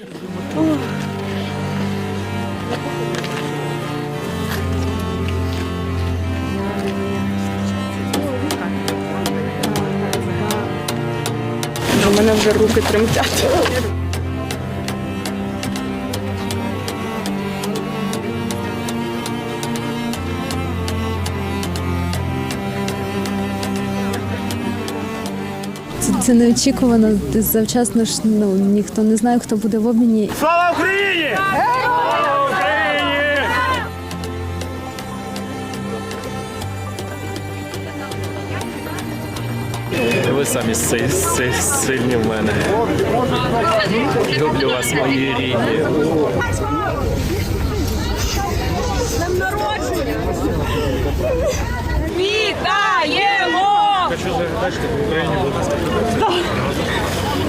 У мене вже руки тремтять. Це, неочікувано. Завчасно ж ну, ніхто не знає, хто буде в обміні. Слава Україні! Слава Україні! Ви самі си- си- сильні в мене. Люблю вас, мої рідні.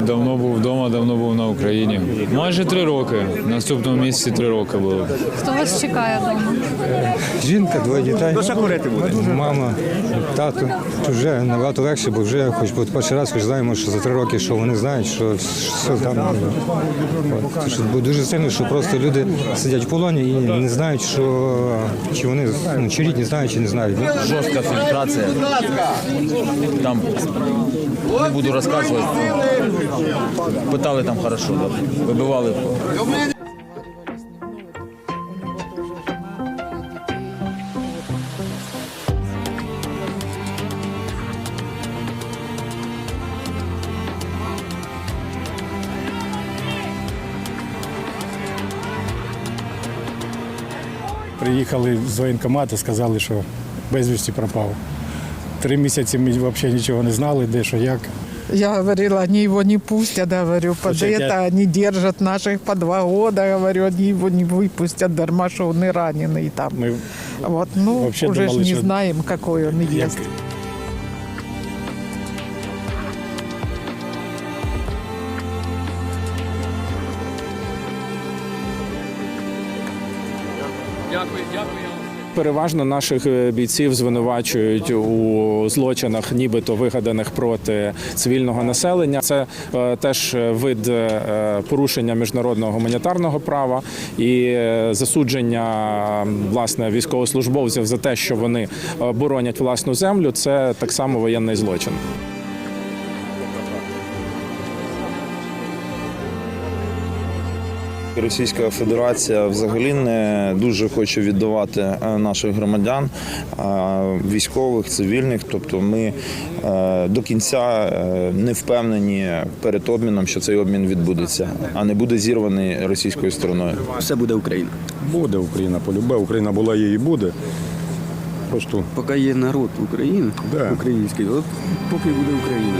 Давно був вдома, давно був на Україні. Майже три роки. В наступному місяці три роки було. Хто вас чекає вдома? Жінка, двоє дітей. Що курити буде? Мама, тато. Вже набагато легше, бо вже хоч по перший раз хоч знаємо, що за три роки, що вони знають, що, що там. От. Що, бо дуже сильно, що просто люди сидять в полоні і не знають, що чи вони ну, чи рідні знають, чи не знають. Ну, жорстка фільтрація. Там не буду розказувати. Питали там хорошо, да. вибивали. Приїхали з воєнкомату, сказали, що безвісті пропав. Три місяці ми взагалі нічого не знали, де що як. Я говорила, они его не пустят, говорю, под Слушайте, это они держат наших по два года, говорю, они его не выпустят, дарма, что он и раненый там. Ми Вот, ну, вообще уже ж думали, не что- знаем, какой он як есть. Переважно наших е, бійців звинувачують у злочинах, нібито вигаданих проти цивільного населення. Це е, теж вид е, порушення міжнародного гуманітарного права і засудження власне військовослужбовців за те, що вони боронять власну землю. Це так само воєнний злочин. Російська Федерація взагалі не дуже хоче віддавати е, наших громадян, е, військових, цивільних. Тобто ми е, до кінця не впевнені перед обміном, що цей обмін відбудеться, а не буде зірваний російською стороною. все буде Україна. буде Україна полюбе, Україна була є і буде. Просто Поки є народ України, Да. український, от поки буде Україна.